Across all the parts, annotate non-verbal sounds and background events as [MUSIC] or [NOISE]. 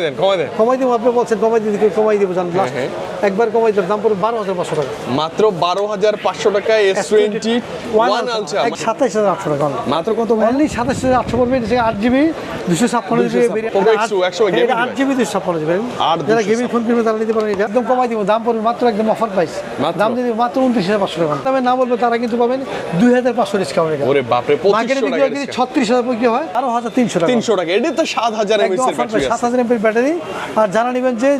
দেন কমাই দেন কমাই দেবো আপনি বলছেন কমাই দিতে কমাই দেবো জান লাস্ট হ্যাঁ। একবার কমাই দাম পড়বে বারো হাজার পাঁচশো টাকা। মাত্র বারো হাজার পাঁচশো টাকায় এস টোয়েন্টি ওয়ান আলট্রা সাতাইশ হাজার আটশো টাকা। মাত্র কত অনলি সাতাশ হাজার আটশো পড়বে এটা আট জিবি দুশো ছাপ্পান্ন জিবি 256 Poco X2, 100 gaming আট জিবি দুশো ছাপ্পান্ন জিবি। যারা গেমিং ফোন কিনবে তারা নিতে পারেন একদম কমাই দিব দাম পড়বে মাত্র একদম অফার প্রাইস দাম দিয়ে মাত্র উনত্রিশ হাজার পাঁচশো টাকা। তবে না বলবে তারা কিন্তু পাবেন দুই হাজার পাঁচশো ডিসকাউন্ট ওরে বাপরে মার্কেটে বিক্রি হয় ছত্রিশ হাজার বিক্রি হয় আরও হাজার তিনশো টাকা। তিনশো টাকা এটা তো সাত হাজার সাত হাজার এমপির ব্যাটারি আর জানা নেবেন যে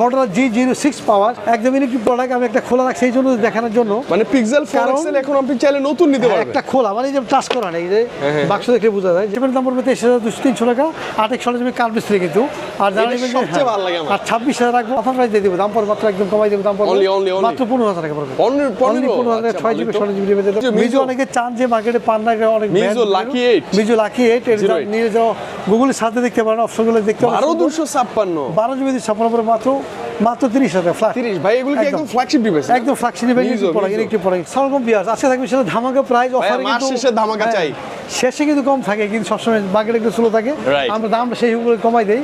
motor G zero six power একদম ইলেকট্রিক প্রোডাক্ট আমি একটা খোলা রাখছি এই জন্য দেখানোর জন্য। মানে পিক্সেল ফোর এক্সেল এখন আপনি চাইলে নতুন নিতে হ্যাঁ, পারবেন। একটা খোলা মানে যে টাচ করা নেই যে হ্যাঁ, বাক্স দেখে বোঝা যায়। যেমন দাম পড়বে তেইশ হাজার দুশো তিনশো টাকা আট একশো টাকা কার্ড ডিসপ্লে কিন্তু। আর জানা এটা নেবেন যে সবচেয়ে হ্যাঁ, ভালো লাগে আমার। আর ছাব্বিশ হাজার রাখব অফার প্রাইস দিয়ে দেবো দাম পড়বে মাত্র একদম কমাই দেবো দাম পড়বে। মাত্র পনেরো হাজার টাকা পড়বে। পনেরো- হাজার আচ্ছা, ছয় জিবি। ষোলো জিবি মিজো অনেকে চান যে মার্কেটে পান না অনেক Mizo brand Lucky 8 Mizo lucky eight দাম eight। নিয়ে যাও গুগলের সাথে দেখতে পারেন অপশনগুলো দেখতে পারেন। বারো দুশো ছাপ্পান্ন। বারো জিবি ছাপ্পান্ন করে মাত্র মাত্র তিরিশ হাজার ভাই এগুলো কি একদম। ফ্ল্যাগশিপ ডিভাইস একদম বিয়ার আজকে থাকবে সেটা ধামাকা প্রাইস অফারে মাস শেষে ধামাকা চাই। শেষে কিন্তু কম থাকে কিন্তু সবসময় একটু স্লো থাকে। আমরা দামটা সেই উপরে কমাই দেই।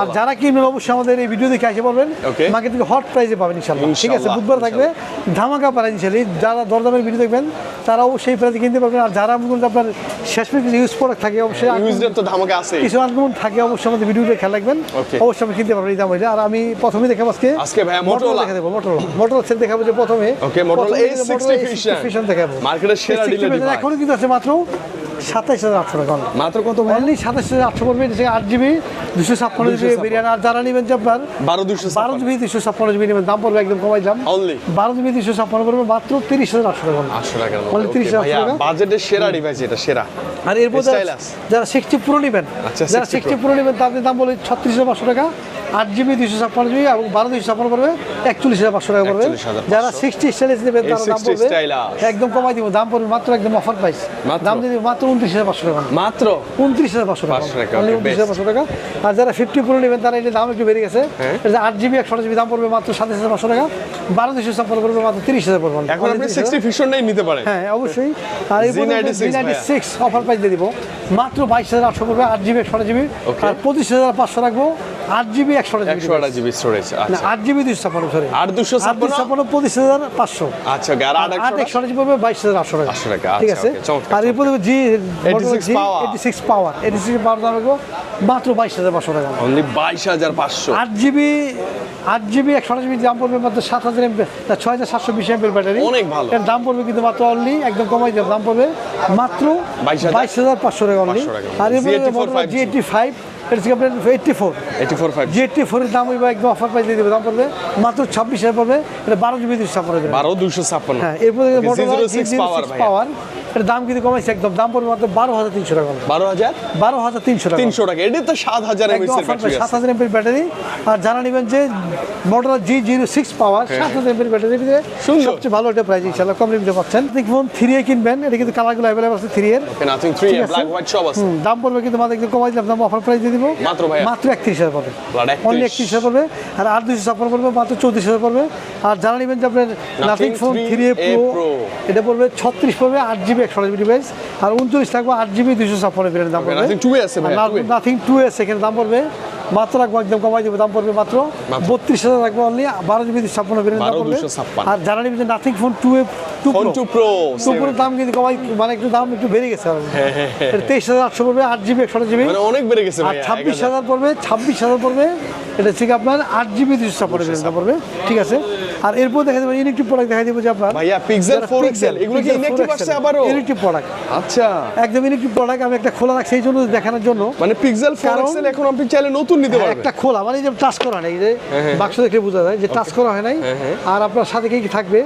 আর যারা কিনবেন অবশ্যই আমাদের এই ভিডিও দেখে আসে পারবেন. মার্কেট থেকে হট প্রাইসে পাবেন ঠিক আছে বুধবার থাকবে। ধামাকা প্রাইস যারা দরদামের ভিডিও দেখবেন তারা অবশ্যই প্রাইসে কিনতে পারবেন। আর যারা আপনার শেষ পর্যন্ত ইউজ প্রোডাক্ট থাকে অবশ্যই তো ধামাকা আছে কিছু আনকমন থাকে অবশ্যই আমাদের ভিডিওতে খেয়াল রাখবেন। অবশ্যই আপনি কিনতে পারবেন এই দাম। হইলে। আর আমি প্রথমে দেখাবো আজকে। আজকে ভাইয়া Motorola Motorola। Motorola Motorola set দেখাবো যে প্রথমে। Okay, Motorola A60 Motorola Fusion। Fusion দেখাবো। মার্কেটের সেরা A60 dealer Fusion device। এখনও কিন্তু আছে মাত্র সাতাইশ হাজার আটশো টাকা মাত্র কত অনলি সাতাশ হাজার আটশো পড়বে আট জিবি দুশো ছাপ্পান্ন জিবি 256 আর যারা নেবেন যে আপনার বারো দুশো বারো জিবি দুশো ছাপ্পান্ন জিবি নেবেন। দাম পড়বে একদম কমাই দাম? বারো জিবি দুশো ছাপ্পান্ন পড়বে মাত্র তিরিশ হাজার আটশো টাকা আটশো Only 30,000 টাকা। বাজেটের সেরা ডিভাইস এটা সেরা। আর এরপর যারা- সিক্সটি প্রো নেবেন আচ্ছা, যারা সিক্সটি প্রো। নেবেন তাদের দাম বলে ছত্রিশ হাজার পাঁচশো টাকা। আট জিবি দুশো ছাপ্পান্ন জিবি এবং বারো দুশো ছাপ্পান্ন পড়বে। একচল্লিশ হাজার পাঁচশো টাকা পড়বে। যারা সিক্সটি স্টাইলিশ তার দাম পড়বে। একদম কমাই দিব দাম পড়বে মাত্র একদম অফার প্রাইস দাম দিয়ে মাত্র উনত্রিশ হাজার পাঁচশো টাকা। মাত্র? উনত্রিশ হাজার পাঁচশো টাকা। 500 টাকা, Only okay, 29,500 পাঁচশো টাকা। আর যারা ফিফটি প্রো নেবেন তারা এটা দাম একটু বেড়ে গেছে। হ্যাঁ। আট জিবি একশো জিবি দাম পড়বে মাত্র সাতাশ হাজার পাঁচশো টাকা। বারো দুশো ছাপ্পান্ন পড়বে মাত্র তিরিশ হাজার পড়বে এখন আপনি 30,000 সিক্সটি ফিশনটাই নিতে পারেন। হ্যাঁ অবশ্যই। আর এই নাইনটি সিক্স অফার প্রাইস দিয়ে দিব। মাত্র বাইশ হাজার আটশো পড়বে আট জিবি একশো জিবি আর পঁচিশ হাজার পাঁচশো রাখব আট জিবি একশো জিবি একশো জিবি স্টোরেজ আট জিবি দুশো ছাপ্পান্ন সরি। আট দুশো ছাপ্পান্ন? ছাপ্পান্ন পঁচিশ হাজার পাঁচশো। আচ্ছা আর আট আট একশো একশো জিবি পড়বে বাইশ হাজার আটশো টাকা। 800 টাকা, ঠিক আচ্ছা, আছে? আর এরপর জি eighty six power eighty six power দাম মাত্র বাইশ হাজার পাঁচশো টাকা। অনলি বাইশ হাজার পাঁচশো। আট জিবি আট জিবি একশো জিবি দাম পড়বে মাত্র সাত হাজার এমপি ছয় হাজার সাতশো বিশ এমপের ব্যাটারি। অনেক ভালো। এর দাম পড়বে কিন্তু মাত্র অনলি একদম কমাই দেবে দাম পড়বে মাত্র 22,000 বাইশ হাজার পাঁচশো টাকা অনলি আর এরপরে Z84 5G জি ফাইভ এটা হচ্ছে আপনার eighty four eighty four five G ফোরের দাম ওইবার একদম অফার প্রাইস দিয়ে দেবে। দাম পড়বে মাত্র ছাব্বিশ হাজার পড়বে। এটা বারো জিবি দুশো ছাপ্পান্ন বারো দুশো ছাপ্পান্ন। হ্যাঁ এরপরে Okay, মোটরোলা Z06 power ভাইয়া। পাওয়ার এর দাম কিন্তু কমাইছে একদম। দাম পড়বে মাত্র বারো হাজার তিনশো টাকা বারো হাজার? বারো হাজার তিনশো টাকা। তিনশো টাকা। এটা তো সাত হাজার ব্যাটারি সাত হাজার এমপির ব্যাটারি আর জানা নেবেন যে Motorola G zero six power সাত হাজার এমপির ব্যাটারি সবচেয়ে ভালো একটা প্রাইস ইনশাল্লাহ কম পাচ্ছেন। দেখুন থ্রি এ কিনবেন। এটা কিন্তু কালারগুলো অ্যাভেলেবল আছে থ্রি এর। দাম পড়বে কিন্তু কমাই দিলাম। দাম অফার প্রাইস দিয়ে দিব। মাত্র একত্রিশ হাজার পড়বে। Blood অনলি একত্রিশ হাজার পড়বে। আর আট দুশো ছাপ্পান্ন পড়বে মাত্র চৌত্রিশ হাজার পড়বে। আর জানা নেবেন যে আপনার nothing phone three A pro এটা পড়বে ছত্রিশ পড়বে আট জিবি একশো জিবি ডিভাইস আর উনচল্লিশ থাকবে আট জিবি দুশো ছাপ্পান্ন দাম পড়বে। Nothing 2A আছে ভাইয়া, 2A নাথিং টু এস এখানে দাম পড়বে। মাত্র রাখব একদম কমাই দেবো দাম পড়বে মাত্র। বত্রিশ হাজার রাখব অনলি বারো জিবি ছাপ্পান্ন বেরিয়ে দাম পড়বে। আর জানা নিবি nothing phone two A two two pro টুপুরের দাম কিন্তু কমাই মানে একটু দাম একটু বেড়ে গেছে। আর তেইশ হাজার আটশো পড়বে আট জিবি একশো জিবি। মানে অনেক বেড়ে গেছে আর ছাব্বিশ হাজার। পড়বে ছাব্বিশ হাজার পড়বে এটা ঠিক আপনার আট জিবি দুশো ছাপ্পান্ন দাম পড়বে। ঠিক আছে? আর এরপর দেখা যাবে ইলেকট্রিক প্রোডাক্ট দেখা দেবো যে আপনার ভাইয়া পিক্সেল ফোর এক্সেল এগুলো কি ইনঅ্যাক্টিভ আসছে আবারও? ইলেকট্রিক প্রোডাক্ট আচ্ছা। একদম ইলেকট্রিক প্রোডাক্ট আমি একটা খোলা রাখছি এই জন্য দেখানোর জন্য। মানে পিক্সেল ফোর কারণ- এক্সেল এখন আপনি চাইলে নতুন নিতে হ্যাঁ, পারবেন। একটা খোলা মানে যে টাচ করা নাই যে বাক্স দেখে বোঝা যায় যে টাচ করা হয় নাই। আর আপনার সাথে কি কি থাকবে?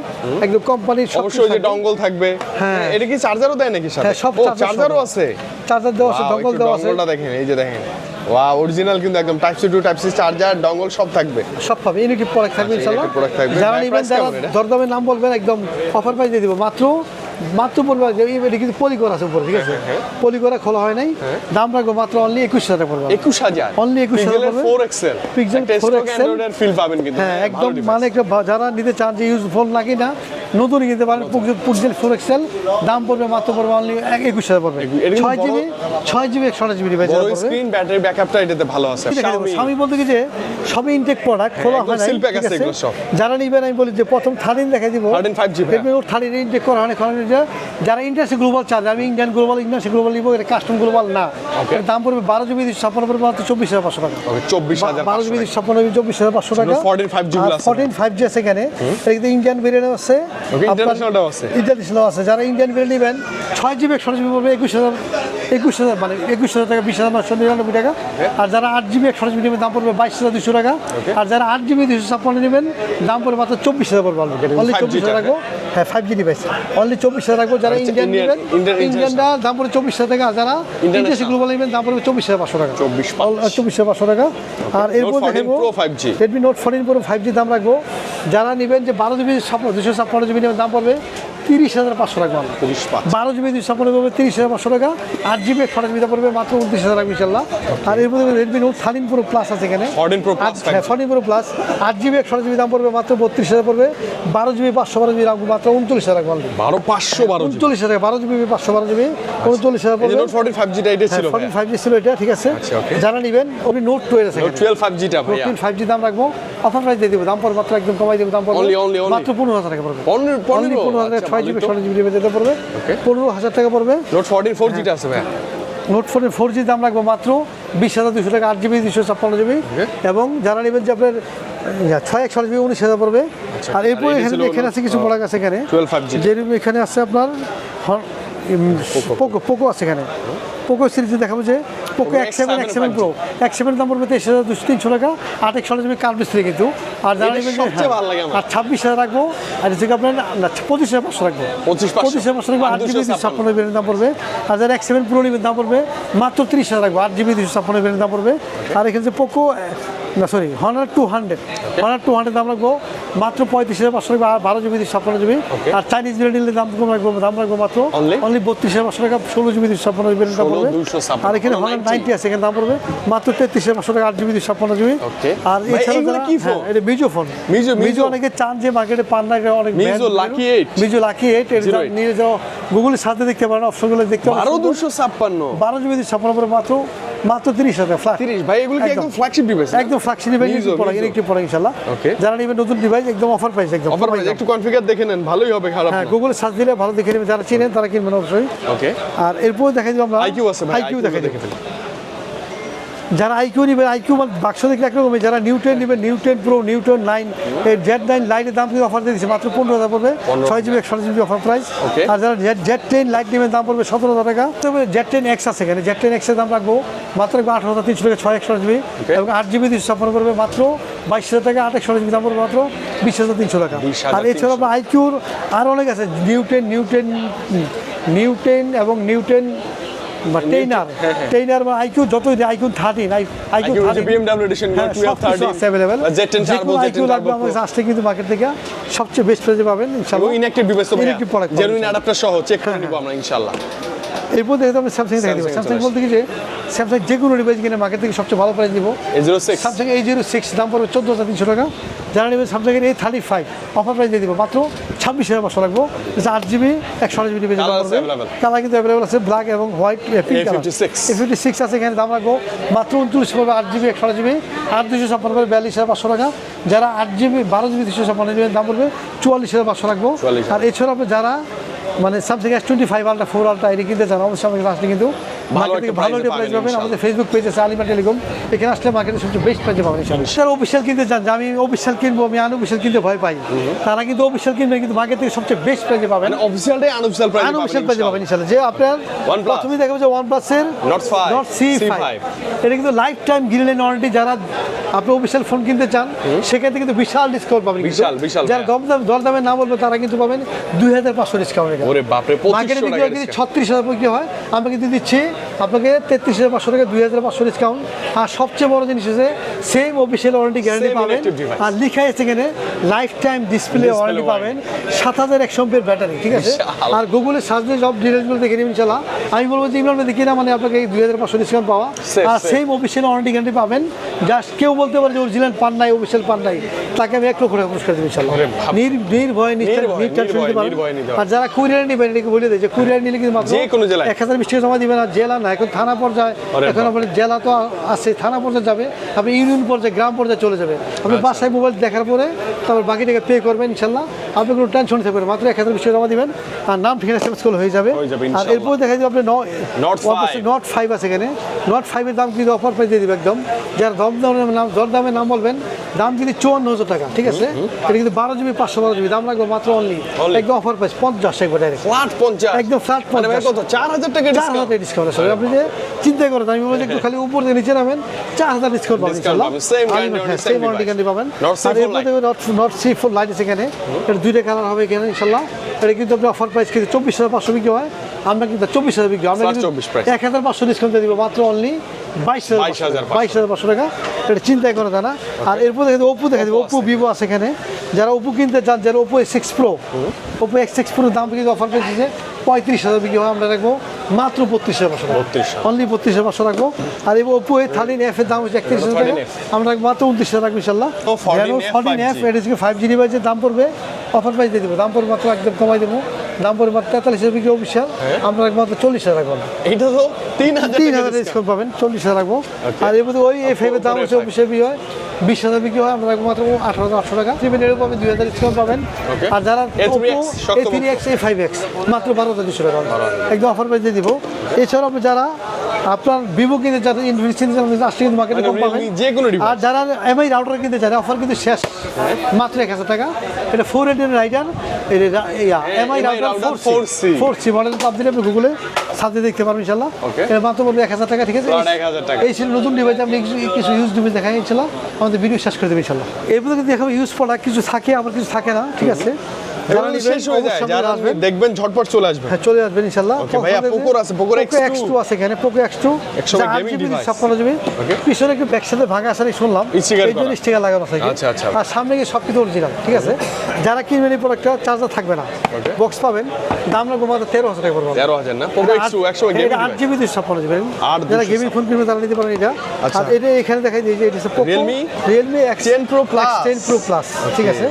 একদম কোম্পানির সব অবশ্যই যে ডঙ্গল থাকবে। হ্যাঁ। এটা কি চার্জারও দেয় নাকি সাথে? হ্যাঁ, সব চার্জারও আছে। চার্জার দেওয়া আছে ডঙ্গল দেওয়া আছে। ডঙ্গলটা দেখেন এই যে দেখেন। ওয়া অরিজিনাল কিন্তু একদম type C to type C charger dongle সব থাকবে। সব পাবে ইলেকট্রিক প্রোডাক্ট থাকবে আচ্ছা, ইনশাআল্লাহ। product থাকবে। যারা নেবেন যারা দরদামের নাম বলবেন একদম অফার প্রাইস দিয়ে দিব। মাত্র মাত্র এই এটা কিন্তু পলি করা আছে উপরে ঠিক আছে? হ্যাঁ, পলি করা খোলা হয় নাই। দাম রাখব মাত্র অনলি একুশ হাজার পড়বে। একুশ হাজার? Only 21,000 পড়বে। Four XL Pixel 4 XL feel পাবেন কিন্তু হ্যাঁ একদম মানে একটা যারা নিতে চান যে ইউজ ফোন লাগে না নতুন কিনতে পারেন পুরজেল ফোর এক্সেল দাম পড়বে মাত্র পড়বে অনলি একুশ হাজার পড়বে। ছয় জিবি ছয় জিবি একশো আঠাশ জিবি স্ক্রিন ব্যাটারি ব্যাকআপটা এটাতে ভালো আছে। স্বামী বলতে কি যে সবই ইনটেক প্রোডাক্ট খোলা হয়? এগুলো সব। যারা নিবেন আমি বলি যে প্রথম থার্টিন দেখাই দিব। 13 5G ভাইয়া। রেডমি নোট থার্টিন ইনটেক করা হয় না যারা ইন্টারসি গ্লোবাল চার্জ আমি ইন্ডিয়ান গ্লোবাল ইন্ডিয়ান গ্লোবাল নিবো এটা কাস্টম গ্লোবাল না। দাম পড়বে বারো জিবি ছাপ্পান্ন পড়বে মাত্র চব্বিশ হাজার পাঁচশো টাকা। চব্বিশ হাজার বারো জিবি ছাপ্পান্ন জিবি চব্বিশ হাজার পাঁচশো টাকা। 14 5G গুলো আছে। ফোরটিন ফাইভ জি আছে এখানে। ইন্ডিয়ান ভেরিয়েন্ট আছে। International-টাও আছে। ইন্টারন্যাশনাল আছে যারা ইন্ডিয়ান বিল নেবেন ছয় জিবি একশো জিবি পড়বে একুশ হাজার একুশ হাজার মানে একুশ হাজার টাকা বিশ হাজার নশো নিরানব্বই টাকা। আর যারা আট জিবি একশো জিবি নেবেন দাম পড়বে বাইশ হাজার দুশো টাকা। আর যারা আট জিবি দুশো ছাপ্পান্ন নেবেন দাম পড়বে মাত্র চব্বিশ হাজার পড়বে অনলি 5G চব্বিশ হাজার রাখব। হ্যাঁ ফাইভ জি ডিভাইস অনলি চব্বিশ হাজার রাখব। যারা আচ্ছা, ইন্ডিয়ান Indian- নেবেন ইন্ডিয়ানটা দাম পড়বে চব্বিশ হাজার টাকা। আর যারা ইন্টারন্যাশনাল গ্লোবাল নেবেন দাম পড়বে চব্বিশ হাজার পাঁচশো টাকা। চব্বিশ চব্বিশ হাজার পাঁচশো টাকা। আর এরপর Note 14 দেখাবো Pro 5G Redmi note fourteen pro five G দাম রাখব। যারা নেবেন যে বারো জিবি দুশো ছাপ্পান্ন জিবি নেবেন দাম পড়বে তিরিশ হাজার পাঁচশো টাকা। তিরিশ বারো জিবি দুশো ছাপ্পান্ন পড়বে তিরিশ হাজার পাঁচশো টাকা। আট জিবি একশো জিবি পড়বে মাত্র উনত্রিশ হাজার টাকা ইনশাল্লাহ আর এরপর Redmi note thirteen pro plus আছে এখানে। 14 Pro Plus 5G হ্যাঁ ফোরটিন প্রো প্লাস আট জিবি একশো জিবি দাম পড়বে মাত্র বত্রিশ হাজার পড়বে। বারো জিবি পাঁচশো বারো জিবি রাখব মাত্র উনচল্লিশ হাজার টাকা বারো পাঁচশো বারো উনচল্লিশ হাজার বারো জিবি পাঁচশো বারো জিবি উনচল্লিশ হাজার পড়বে। নোট ফোরটিন ফাইভ জিটা এটা ছিল ফোরটিন ফাইভ জি ছিল এটা ঠিক আছে। আচ্ছা. যারা নেবেন ওই নোট টুয়েলভ আছে টুয়েলভ ফাইভ জিটা ফোরটিন ফাইভ জি দাম রাখব। অফার প্রাইস দিয়ে দেবো দাম পড়বে মাত্র একদম কমাই দেবো দাম পড়বে। মাত্র পনেরো হাজার টাকা পড়বে। পনেরো পনেরো হাজার আচ্ছা, ছয় জিবি। ষোলো জিবি যেতে পড়বে। পনেরো হাজার টাকা পড়বে। নোট ফোরটিন ফোর জিটা আছে ভাই নোট ফোনের ফোর জি দাম রাখব মাত্র বিশ হাজার দুশো টাকা আট জিবি দুশো ছাপ্পান্ন জিবি। এবং যারা নেবেন যে আপনার ছয় একশো জিবি উনিশ হাজার পড়বে। আর এরপরে এখানে এখানে আছে কিছু প্রোডাক্ট আছে এখানে। 12 5G যেরকম এখানে আছে আপনার পোকো পোকো আছে এখানে। পোকো সিরিজে দেখাবো যে পোকো এক seven X7 X seven pro X seven দাম পড়বে তেইশ হাজার দুশো তিনশো টাকা আট একশো জিবি কার্ড ডিসপ্লে কিন্তু। আর যারা যে- হ্যাঁ। আর ছাব্বিশ হাজার রাখব আর হচ্ছে আপনার পঁচিশ হাজার পাঁচশো রাখব। 25,500 পঁচিশ। হাজার পাঁচশো রাখব আট জিবি 256 ছাপ্পান্ন জিবির দাম পড়বে। আর যারা এক্স সেভেন প্রো নেবেন দাম পড়বে মাত্র তিরিশ হাজার রাখব আট জিবি দুশো ছাপ্পান্ন জিবির দাম পড়বে। আর এখানে যে পোকো না sorry Honor two hundred Honor two hundred দাম রাখব মাত্র পঁয়ত্রিশ হাজার পাঁচশো আর বারো জিবি দুশো ছাপ্পান্ন জিবি আর চাইনিজ বিরিয়ানি নিলে দাম কম রাখব দাম রাখব মাত্র অনলি বত্রিশ হাজার পাঁচশো টাকা ষোলো জিবি দুশো ছাপ্পান্ন জিবি দাম পড়বে। আর এখানে 90 নাইনটি আছে এখানে দাম পড়বে মাত্র তেত্রিশ হাজার পাঁচশো টাকা আট জিবি দুশো ছাপ্পান্ন জিবি আর এছাড়া কি ফোন এটা মিজো ফোন Mizo, মিজো অনেকে চান যে মার্কেটে পান না অনেক Mizo brand Lucky বেরো। 8 মিজো লাকি এইট এর Zero দাম eight। নিয়ে যাও গুগলের সাথে দেখতে পারেন অপশনগুলো দেখতে পারেন। বারো দুশো ছাপ্পান্ন। বারো জিবি দুশো ছাপ্পান্ন পরে মাত্র মাত্র তিরিশ হাজার ফ্ল্যাট তিরিশ। ভাই এগুলো একদম। ফ্ল্যাগশিপ ডিভাইস একদম ফ্ল্যাগশিপ ডিভাইস পড়া। একটু পড়া ইনশাল্লাহ. যারা নেবেন নতুন ডিভাইস একদম অফার প্রাইস একদম অফার প্রাইস একটু কনফিগার দেখে নেন ভালোই হবে খারাপ হ্যাঁ গুগল সার্চ দিলে ভালো দেখে নেবেন যারা চিনেন তারা কিনবেন অবশ্যই। ওকে আর এরপর দেখাই দিব আমরা। আইকিউ আছে আইকিউ দেখাই দেখে ফেলি। যারা আইকিউ নেবেন আইকিউ মানে বাক্স দেখলে একরকমই। যারা নিউটেন নেবেন নিউটেন প্রো নিউটেন নাইন এই জেড নাইন লাইটের দাম কিন্তু অফার দিয়ে দিচ্ছে মাত্র পনেরো হাজার পড়বে। ছয় জিবি একশো জিবি অফার প্রাইস আর যারা জেড জেড টেন লাইট নেবেন দাম পড়বে সতেরো হাজার টাকা। তবে জেড টেন এক্স আছে এখানে। জেড টেন এক্সের দাম রাখব মাত্র আঠারো হাজার তিনশো টাকা ছয় একশো জিবি এবং আট জিবি দুশো ছাপ্পান্ন করবে মাত্র বাইশ হাজার টাকা আট একশো জিবি দাম পড়বে মাত্র বিশ হাজার তিনশো টাকা। 20,300 আর এছাড়া আপনার আইকিউর আর অনেক আছে। নিউটেন নিউটেন নিউটেন এবং নিউটেন বা টেইনার [LAUGHS] হ্যাঁ, হ্যাঁ। টেইনার বা আইকিউ যত আইকিউ থার্টিন আইকিউ 12, 13, অ্যাভেলেবেল বা Z10 Turbo, Z10 আইকিউ লাগবে আমাদের কিন্তু মার্কেট থেকে সবচেয়ে বেস্ট প্রাইসে পাবেন ইনশাআল্লাহ। ইনঅ্যাক্টিভ Inactive জেনুইন অ্যাডাপ্টার সহ চেক করে নিব আমরা ইনশাআল্লাহ। আমরা স্যামসাং দেখে দেবো স্যামসাং বলতে কি যে স্যামসাং যে কোনো ডিভাইস কিনে মার্কেট থেকে সবচেয়ে ভালো প্রাইস দিব স্যামসাং এই জিরো সিক্স দাম পড়বে চোদ্দ হাজার তিনশো টাকা। যারা নেবেন এই থার্টি ফাইভ অফার প্রাইস দিয়ে দিব। মাত্র ছাব্বিশ হাজার পাঁচশো রাখব আট জিবি একশো আট জিবি আছে কালার কিন্তু অ্যাভেলেবল আছে ব্ল্যাক এবং white pink colour A fifty six আছে এখানে দাম রাখব। মাত্র উনত্রিশ পড়বে আট জিবি একশো জিবি আট দুশো ছাপ্পান্ন পড়বে বিয়াল্লিশ হাজার পাঁচশো টাকা। যারা আট জিবি বারো জিবি দুশো ছাপ্পান্ন জিবি দাম পড়বে চুয়াল্লিশ হাজার পাঁচশো রাখব আর এছাড়া আপনি যারা মানে Samsung S twenty five ultra four ultra এটি কিনতে চান অবশ্যই আমাকে আসলে কিন্তু মার্কেট থেকে ভালো একটা প্রাইস পাবেন আমাদের ফেসবুক পেজ আছে আলিমা টেলিকম এখানে আসলে মার্কেটে সবচেয়ে বেস্ট প্রাইসে পাবেন স্যার অফিসিয়াল কিনতে চান আমি অফিসিয়াল কিনবো আমি আনঅফিসিয়াল কিনতে ভয় পাই। তারা কিন্তু অফিসিয়াল কিনবেন কিন্তু মার্কেট থেকে সবচেয়ে বেস্ট প্রাইসে পাবেন। মানে অফিসিয়ালটাই আনঅফিসিয়াল প্রাইস আনঅফিসিয়াল প্রাইসে পাবেন ইনশাআল্লাহ যে আপনার OnePlus। প্রথমেই দেখাবো যে ওয়ান প্লাসের Nord 5, নট সি ফাইভ এটা কিন্তু লাইফ টাইম ওয়ারেন্টি যারা আপনি অফিসিয়াল ফোন কিনতে চান সেক্ষেত্রে কিন্তু বিশাল ডিসকাউন্ট পাবেন বিশাল, বিশাল, যারা হ্যাঁ। দম দর দামে না বলবে তারা কিন্তু পাবেন দুই হাজার পাঁচশো ডিসকাউন্ট ওরে বাপরে মার্কেটে বিক্রি হয় কিন্তু ছত্রিশ হাজার বিক্রি হয় আমরা কিন্তু দিচ্ছি আপনাকে তেত্রিশ হাজার পাঁচশো টাকা দুই হাজার পাঁচশো ডিসকাউন্ট আর সবচেয়ে বড় জিনিস হচ্ছে সেম অফিসিয়াল ওয়ারেন্টি গ্যারান্টি পাবেন। আর লিখা আছে এখানে লাইফ টাইম ডিসপ্লে ওয়ারেন্টি পাবেন। সাত হাজার একশো এমপের ব্যাটারি ঠিক আছে? আর গুগলে সার্চ দিয়ে সব ডিটেলসগুলো দেখে নেবেন ইনশাল্লাহ আমি বলব যে ইমরান দেখি না মানে আপনাকে দুই হাজার পাঁচশো ডিসকাউন্ট পাওয়া। আর সেম অফিসিয়াল ওয়ারেন্টি গ্যারান্টি পাবেন। জাস্ট কেউ বলতে পারে যে অরিজিনাল পান নাই অফিসিয়াল পান নাই। তাকে আমি এক লক্ষ টাকা পুরস্কার দেবো ইনশাল্লাহ। নির নির্ভয় নিশ্চয় আর যারা কুরিয়ার নেবেন এটাকে বলে দেয় যে কুরিয়ার নিলে কিন্তু মাত্র। এক হাজার বিশ টাকা জমা দিবেন আর জেলা না এখন থানা পর্যায়ে এখন বাপ। আপনার জেলা তো আছে থানা পর্যায়ে যাবে আপনি ইউনিয়ন পর্যায়ে গ্রাম পর্যায়ে চলে যাবে। আপনি আচ্ছা। বাসায় মোবাইল দেখার পরে তারপর বাকি টাকা পে করবেন ইনশাল্লাহ। আপনি কোনো টেনশন থাকবে না। মাত্র এক হাজার টাকা জমা দিবেন আর নাম ঠিকানা সেভ করলে হয়ে যাবে। আর এরপর দেখা যাবে আপনি নট ফাইভ আছে এখানে। নট ফাইভের দাম কিন্তু অফার প্রাইস দিয়ে দিবে একদম। যারা দম দামের নাম দর দামের নাম বলবেন দাম কিন্তু চুয়ান্ন হাজার টাকা ঠিক আছে? এটা কিন্তু বারো জিবি পাঁচশো বারো জিবি দাম লাগবে মাত্র অনলি একদম অফার প্রাইস পঞ্চাশ একবার ডাইরেক্ট ফ্ল্যাট পঞ্চাশ। একদম flat মানে ভাই 50 কত? চার হাজার টাকা চার হাজার টাকা ডিসকাউন্ট আপনি যে চিন্তা করেন আমি বলছি একটু খালি উপর থেকে নিচে নামেন চার হাজার ডিসকাউন্ট পাবেন ইনশাল্লাহ। পাবেন, same আমি- guarantee, same same warranty device। guarantee পাবেন। আর C4 এরপর not not C four lite আছে এখানে। এটা দুইটা কালার হবে এখানে ইনশাল্লাহ। এটা কিন্তু আপনি অফার প্রাইস কিন্তু চব্বিশ হাজার পাঁচশো বিক্রি হয়। আমরা কিন্তু চব্বিশ হাজার বিক্রি। আমরা Flat কিন্তু 24 price। এক হাজার পাঁচশো ডিসকাউন্ট দিব মাত্র অনলি বাইশ হাজার বাইশ হাজার পাঁচশো টাকা। এটা চিন্তাই করে না। আর এরপর দেখে ওপো দেখে দেবো ওপো ভিভো আছে এখানে। যারা ওপো কিনতে চান যারা Oppo six pro Oppo X six প্রোর দাম কিন্তু অফার পেয়েছে পঁয়ত্রিশ হাজার বিক্রি হয় আমরা রাখব মাত্র বত্রিশ হাজার পাঁচশো টাকা। অনলি বত্রিশ হাজার পাঁচশো রাখব। আর এই ওপো এ থার্টিন এফ এর দাম হচ্ছে একত্রিশ হাজার টাকা। আমরা রাখব মাত্র উনত্রিশ হাজার রাখব ইনশাল্লাহ ও, 14F, ফর্টিন এফ 5G এটা ফাইভ জি ডিভাইসের দাম পড়বে। অফার প্রাইস দিয়ে দেবো। দাম পড়বে মাত্র একদম কমাই দেবো। দাম পড়বে মাত্র তেতাল্লিশ হাজার বিক্রি অফিসিয়াল আমরা রাখব মাত্র চল্লিশ হাজার রাখব। এইটা তো তিন হাজার তিন হাজার। ডিসকাউন্ট পাবেন চল্লিশ হাজার রাখব। আর এর মধ্যে ওই এফ এর দাম হচ্ছে। অফিসে বিক্রি হয় বিশ হাজার বিক্রি হয় আমরা রাখব মাত্র আঠারো হাজার আটশো টাকা। টিভেন এর পাবেন দুই হাজার ডিসকাউন্ট পাবেন। আর যারা A three X A five X মাত্র বারো হাজার দুশো টাকা। একদম অফার প্রাইস দিয়ে দিব। এছাড়াও আপনি যারা আপনার ভিভো কিনতে চান ইনফিনিক্স কিনতে চান কিন্তু মার্কেটে কম পাবেন যে কোনো। আর যারা এমআই রাউটার কিনতে চান অফার কিন্তু শেষ। মাত্র এক হাজার টাকা। এটা ফোর এইটের rider MI router four 4C C four C model তো আপনি আপনি গুগলে সাথে দেখতে পারবেন ইনশাল্লাহ এটা মাত্র বলবে এক হাজার টাকা ঠিক আছে? 1000 টাকা। এই ছিল নতুন ডিভাইস আপনি কিছু ইউজ ডিভাইস দেখাই ইনশাল্লাহ আমাদের ভিডিও শেষ করে দেবে ইনশাল্লাহ এরপরে কিন্তু দেখাবো ইউজ প্রোডাক্ট কিছু থাকে আবার কিছু থাকে না ঠিক আছে? দেখবেন ঝটপট চলে আসবে। হ্যাঁ চলে আসবেন ইনশাল্লাহ। ভাইয়া, Poco আছে, Poco X2 এক্স টু আছে এখানে পোকো এক্স টু একশো gaming device। ছাপ্পান্ন জিবি পিছনে একটু ব্যাক সাইডে ভাঙা আছে শুনলাম। এই জন্য স্টিকার লাগানো থাকে আচ্ছা, আচ্ছা। আর সামনে গিয়ে সব কিছু অরিজিনাল ঠিক আছে? যারা কিনবেন এই প্রোডাক্টটা চার্জার থাকবে না। বক্স পাবেন। দাম লাগবে মাত্র তেরো হাজার টাকা পড়বে। তেরো হাজার না? পোকো এক্স টু একশো আট জিবি দুশো ছাপ্পান্ন জিবি যারা গেমিং ফোন কিনবে তারা নিতে পারেন এটা। আচ্ছা। আর এটা এখানে দেখাই যে এটা Poco Realme Realme X 10 Pro Plus। Ten pro plus ঠিক আছে?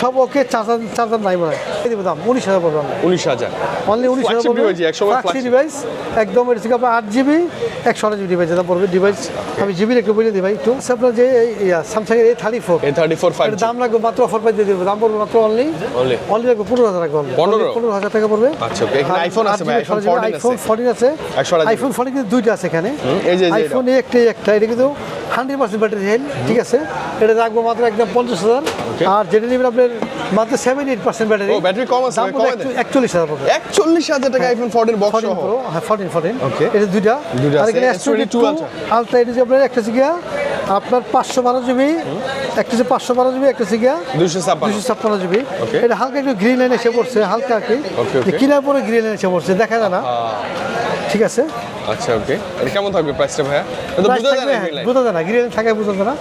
সব ওকে চার্জার চার্জার নাই মনে হয় দাম উনিশ হাজার পড়বে উনিশ হাজার। অনলি উনিশ হাজার পড়বে। ডিভাইস একদম এটা থেকে আপনার আট জিবি একশো জিবি ডিভাইস দাম পড়বে ডিভাইস আমি জিবির একটু বলে দিই ভাই একটু। আচ্ছা, আপনার যে স্যামসাং এর A thirty four thirty four five দাম লাগবে মাত্র অফার প্রাইস দিয়ে দেবো। দাম পড়বে মাত্র অনলি? অনলি লাগবে পনেরো হাজার লাগবে only। 15? Only পনেরো হাজার টাকা পড়বে। আচ্ছা, okay, আছে ভাই, iPhone 14 আছে। আইফোন ফোরটিন আছে আইফোন ফোরটিন কিন্তু দুইটা আছে এখানে। আইফোন একটাই একটা এটা কিন্তু হান্ড্রেড পার্সেন্ট ব্যাটারি হেল ঠিক আছে? এটা রাখব মাত্র একদম পঞ্চাশ হাজার। আর যেটা নেবেন আপনার মাত্র সেভেন এইট পার্সেন্ট ব্যাটারি ও, ব্যাটারি কম আছে, দাম পড়বে কমায় দেন। একচল্লিশ হাজার পড়বে। একচল্লিশ হাজার টাকা আইফোন ফোরটিন বক্স সহ। হ্যাঁ ফোরটিন ফোরটিন Okay. এটা দুইটা। দুইটা আর আছে, এখানে S22 S22 আলট্রা এটা যে আপনার একটা সিগা আপনার পাঁচশো বারো জিবি একটা হচ্ছে পাঁচশো বারো জিবি একটা দুশো ছাপ্পান্ন। দুশো ছাপ্পান্ন জিবি। এটা হালকা একটু গ্রিন লাইন এসে পড়ছে হালকা আর কি. কেনার পরে গ্রিন লাইন এসে পড়ছে দেখা যায় না। ঠিক আছে? আচ্ছা ওকে এটা কেমন থাকবে প্রাইসটা ভাইয়া? এটা তো Price বোঝা যায় না green যায় না গ্রিন থাকে বোঝা যায় না।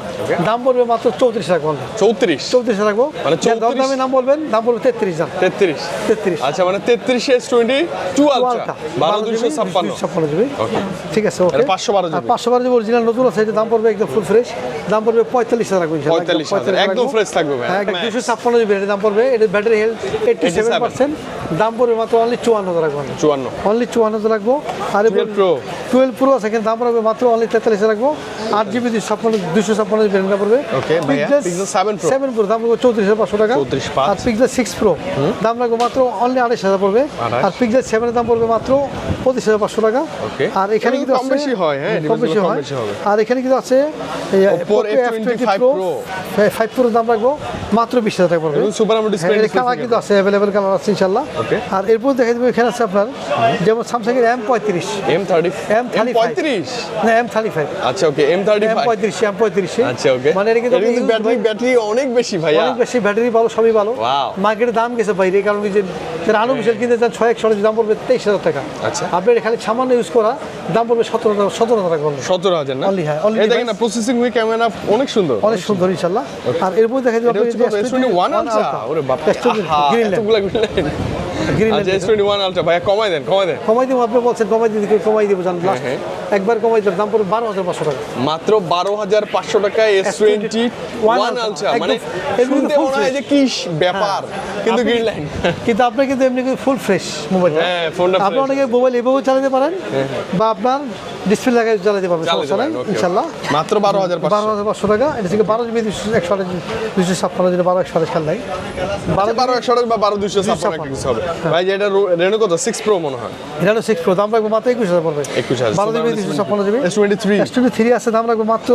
দাম পড়বে মাত্র চৌত্রিশ রাখব চৌত্রিশ? চৌত্রিশ রাখব মানে যার দর 34 দামে নাম বলবেন দাম বলবে তেত্রিশ দাম তেত্রিশ? তেত্রিশ। আচ্ছা মানে তেত্রিশ এস টোয়েন্টি টু আলট্রা বারো দুশো ছাপ্পান্ন। ছাপ্পান্ন জিবি। Okay. ঠিক আছে ওকে এটা 512 জিবি। পাঁচশো বারো জিবি অরিজিনাল নতুন আছে এটা দাম পড়বে একদম ফুল ফ্রেশ দাম পড়বে পঁয়তাল্লিশ হাজার রাখব ইনশাআল্লাহ, একদম 45,000 একদম রাখব। থাকবে হ্যাঁ দুশো ছাপ্পান্ন জিবি এর দাম পড়বে। এটা battery health eighty seven percent দাম পড়বে মাত্র অনলি চুয়ান্ন হাজার রাখব চুয়ান্ন। অনলি চুয়ান্ন হাজার রাখব আর 12 Pro। টুয়েলভ প্রো আছে এখানে দাম পড়বে মাত্র অনলি তেতাল্লিশ রাখব আট জিবি দুশো ছাপ্পান্ন দুশো ছাপ্পান্ন জিবি দাম পড়বে। Okay, ভাইয়া, Pixel 7 Pro। সেভেন প্রো দাম পড়বে চৌত্রিশ হাজার পাঁচশো টাকা। 34,500 আর পিক্সেল সিক্স প্রো দাম লাগবে মাত্র অনলি আড়াইশ হাজার পড়বে। আর পিক্সেল সেভেনের দাম পড়বে মাত্র পঁচিশ হাজার পাঁচশো টাকা। আর এখানে কিন্তু কম বেশি হয়, হ্যাঁ, কম বেশি হয়। আর এখানে কিন্তু আছে Oppo F25 Pro। Five pro দাম রাখব মাত্র বিশ হাজার টাকা পড়বে। এবং সুপার আমোলেড ডিসপ্লে হ্যাঁ, এর কালার কিন্তু আছে অ্যাভেলেবেল কালার আছে ইনশাল্লাহ আর এরপর দেখা যাবে এখানে আছে আপনার যেমন স্যামসাং এম পঁয়ত্রিশ। এম থার্টি এম এম পঁয়ত্রিশ? না এম থার্টি ফাইভ আচ্ছা okay M M thirty M পঁয়ত্রিশ এম পঁয়ত্রিশ। আচ্ছা ওকে মানে এটা কিন্তু ব্যাটারি ব্যাটারি অনেক বেশি ভাইয়া। অনেক বেশি ব্যাটারি ভালো সবই ভালো. মার্কেটে দাম গেছে বাইরে কারণে যে যারা আলু বিশাল কিনতে চান ছয় একশো দাম পড়বে তেইশ হাজার টাকা। আচ্ছা। আপনি এটা খালি সামান্য ইউজ করা দাম পড়বে সতেরো টাকা সতেরো টাকা করবে সতেরো হাজার না? Only, হ্যাঁ, দেখেন না প্রসেসিং উইক ক্যামেরা অনেক সুন্দর। অনেক সুন্দর ইনশাল্লাহ আর এরপর দেখা যাবে টোয়েন্টি ওয়ান আলট্রা ওরে বাপ গ্রিন গ্রিন আলট্রা ভাইয়া কমাই দেন কমাই দেন। কমাই দিব আপনি বলছেন কমাই দিতে কমাই দিব জান লাস্ট হ্যাঁ। একবার কমাই দেব দাম পড়বে বারো হাজার পাঁচশো টাকা। মাত্র বারো হাজার পাঁচশো টাকায় এস টোয়েন্টি ওয়ান আলট্রা মানে শুনতে মনে হয় যে কি ব্যাপার কিন্তু আপনি- গ্রিন লাইন কিন্তু আপনি কিন্তু এমনি ফুল ফ্রেশ মোবাইল হ্যাঁ, phone টা আপনি অনেকে মোবাইল এভাবেও চালাতে পারেন বা আপনার ডিসপ্লে লাগাই পারবেন চালাতে সমস্যা নাই ইনশাল্লাহ। মাত্র বারো হাজার বারো হাজার পাঁচশো টাকা এটা থেকে বারো জিবি দুশো একশো আঠাশ দুশো ছাপ্পান্ন জিবি বারো একশো আঠাশ নাই। বারো বারো একশো বা বারো দুশো ছাপ্পান্ন কিছু হবে। ভাই এটা রেনো কত? সিক্স প্রো মনে হয়। এটা সিক্স প্রো দাম রাখব মাত্র একুশ হাজার পড়বে। একুশ হাজার বারো জিবি দুশো ছাপ্পান্ন GB. S twenty three S twenty three আছে দাম রাখব মাত্র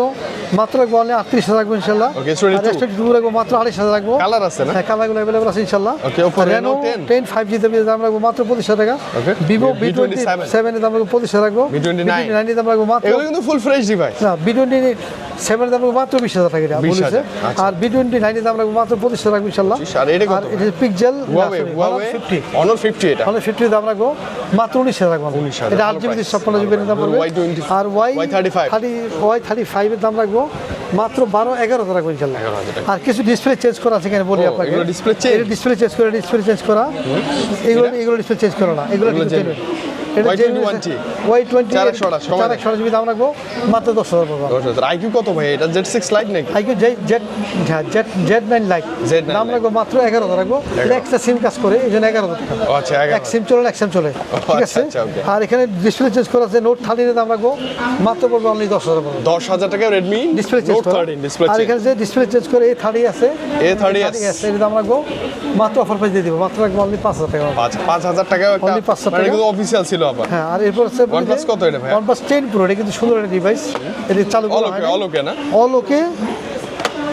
মাত্র রাখব অনলি আটত্রিশ হাজার রাখব ইনশাল্লাহ। Okay, S22 আর এস টোয়েন্টি টু রাখব মাত্র আড়াইশ হাজার রাখব। কালার আছে না? হ্যাঁ কালারগুলো অ্যাভেলেবল আছে ইনশাল্লাহ। 10 টেন ফাইভ জি দাম রাখব মাত্র পঁচিশ হাজার টাকা. ভিভো V27 টোয়েন্টি সেভেনের দাম রাখব পঁচিশ হাজার রাখব। V29 নাইনের দাম মাত্র এগুলো কিন্তু ফুল ফ্রেশ ডিভাইস না বি টোয়েন্টি সেভেনের দাম মাত্র বিশ হাজার টাকা এটা বলেছে। আচ্ছা। আর বি টোয়েন্টি নাইনের দাম রাখব মাত্র পঁচিশ হাজার রাখব ইনশাল্লাহ আর এটা কত? পিকজেল ফিফটি অনর ফিফটি এটা। তাহলে ফিফটি দাম মাত্র উনিশ হাজার 19,000 এটা আট জিবি। ছাপ্পান্ন জিবি দাম Y20 আর Y Y35 thirty Y thirty ফাইভের দাম রাখব মাত্র বারো এগারো হাজার রাখব ইনশাল্লাহ 11,000 আর কিছু ডিসপ্লে চেঞ্জ করা আছে এখানে বলি আপনাকে। display change? ডিসপ্লে চেঞ্জ করে ডিসপ্লে চেঞ্জ করা। এগুলো এগুলো ডিসপ্লে চেঞ্জ করা না এগুলো এগুলো কিন্তু genuine। Y21T ওয়াই টোয়েন্টি চার একশো আঠাশ, কমায় চার দেন। একশো আঠাশ জিবি দাম রাখব মাত্র দশ হাজার আইকিউ কত ভাই? এটা জেড সিক্স লাইট নাকি? আইকিউ জেড জেড হ্যাঁ Z Z nine lite. Z9 দাম। রাখব মাত্র এগারো হাজার রাখব। এক্সট্রা সিম কাজ করে এই জন্য এগারো হাজার টাকা। আচ্ছা এক সিম চলে এক সিম চলে। ঠিক আচ্ছা, আছে আচ্ছা, আর এখানে ডিসপ্লে চেঞ্জ করা আছে নোট থার্টিনের দাম রাখব। মাত্র পড়বে অনলি দশ হাজার পড়বে। দশ হাজার টাকা রেডমি ডিসপ্লে চেঞ্জ আর এখানে যে ডিসপ্লে চেঞ্জ করে এই থার্টি আছে। A30s আছে। এর দাম রাখব। মাত্র অফার প্রাইস দিয়ে দিব মাত্র এক অনলি পাঁচ হাজার টাকা পাঁচ পাঁচ হাজার টাকা একটা Only 5,000 মানে টাকা। কিন্তু অফিসিয়াল ছিল আবার। হ্যাঁ আর এরপর হচ্ছে ওয়ানপ্লাস কত এটা ভাই ওয়ানপ্লাস টেন প্রো এটা কিন্তু সুন্দর একটা ডিভাইস এটা চালু করা অলোকে। অলোকে না? অলোকে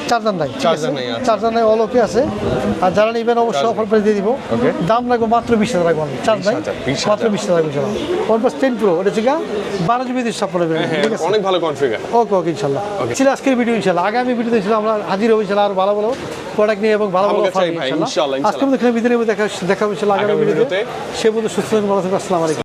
চার্জার নাই। আছে? নাই, আচ্ছা। চার্জার নাই অলোকে আছে। আর যারা নেবেন অবশ্যই অফার প্রাইস দিয়ে দিব. দাম লাগবে মাত্র বিশ হাজার রাখব চার্জ নাই 20,000, 20,000 মাত্র বিশ হাজার চলো। ওয়ান প্লাস টেন প্রো এটা থেকে বারো জিবি দুশো জিবি হ্যাঁ ঠিক আছে? অনেক ভালো কনফিগার ওকে ওকে ইনশাল্লাহ। ছিল আজকের ভিডিও ইনশাল্লাহ। আগামী ভিডিওতে ছিল আমরা হাজির হব ইনশাল্লাহ আর ভালো ভালো প্রোডাক্ট নিয়ে এবং ভালো ভালো অফার ইনশাল্লাহ, আজকে আমাদের এখানে ভিতরে দেখা দেখা হবে ইনশাল্লাহ আগামী ভিডিওতে। সে পর্যন্ত সুস্থ থাকুন, ভালো থাকুন আসসালামু আলাইকুম।